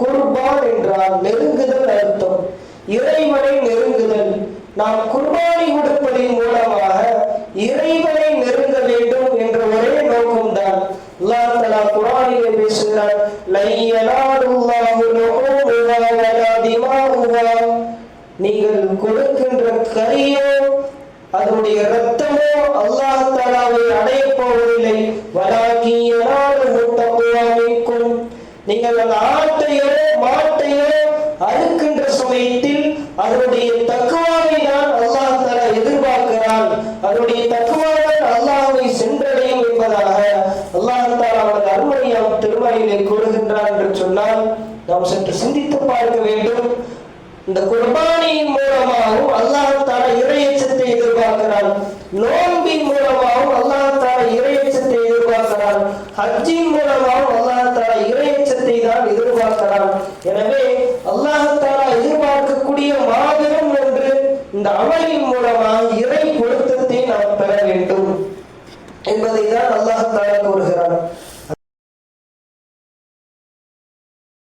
குர்பான் என்றால் நெருங்குதல் அர்த்தம். இறைவனை நெருங்குதல். நாம் குர்பானி கொடுப்பதின் மூலமாக இறைவனை நெருங்க வேண்டும் என்ற ஒரே நோக்கம்தான். அல்லாஹ் தலா குர்ஆனிலே பேசுகிறார் லை நீங்கள் கொடுக்கின்ற கரியோ அதனுடைய ரத்தமோ அல்லாஹ் தஆலாவை அடையப் போவதில்லை. வலாக்கி நீங்கள் அந்த ஆட்டையோ மாட்டையோ அறுக்கின்ற சமயத்தில் அதனுடைய தக்குவாவை தான் அல்லாஹ் தர எதிர்பார்க்கிறான். அதனுடைய தக்குவாதான் அல்லாஹை சென்றடையும் என்பதாக அல்லாஹ் தஆலா அவனது அருமையாம் திருமறையிலே கூறுகின்றான் என்று சொன்னால் நாம் சற்று சிந்தித்து பார்க்க வேண்டும். இந்த குர்பானியின் மூலமாகவும் அல்லாஹ் தஆலா இறையச்சத்தை எதிர்பார்க்கிறான். நோன்பின் மூலமாகவும் அல்லாஹ் தஆலா இறையச்சத்தை எதிர்பார்க்கிறான். ஹஜ்ஜின் மூலமாகவும் அல்லாஹ் தஆலா இறை தரான் எதிர்பார்க்கிறான் எனவே அல்லாஹ் எதிர்பார்க்கக்கூடிய மாபெரும் ஒன்று இந்த அமலின் மூலமாக இறை பொருத்தத்தை நாம் பெற வேண்டும். என்பதை தான் அல்லாஹ்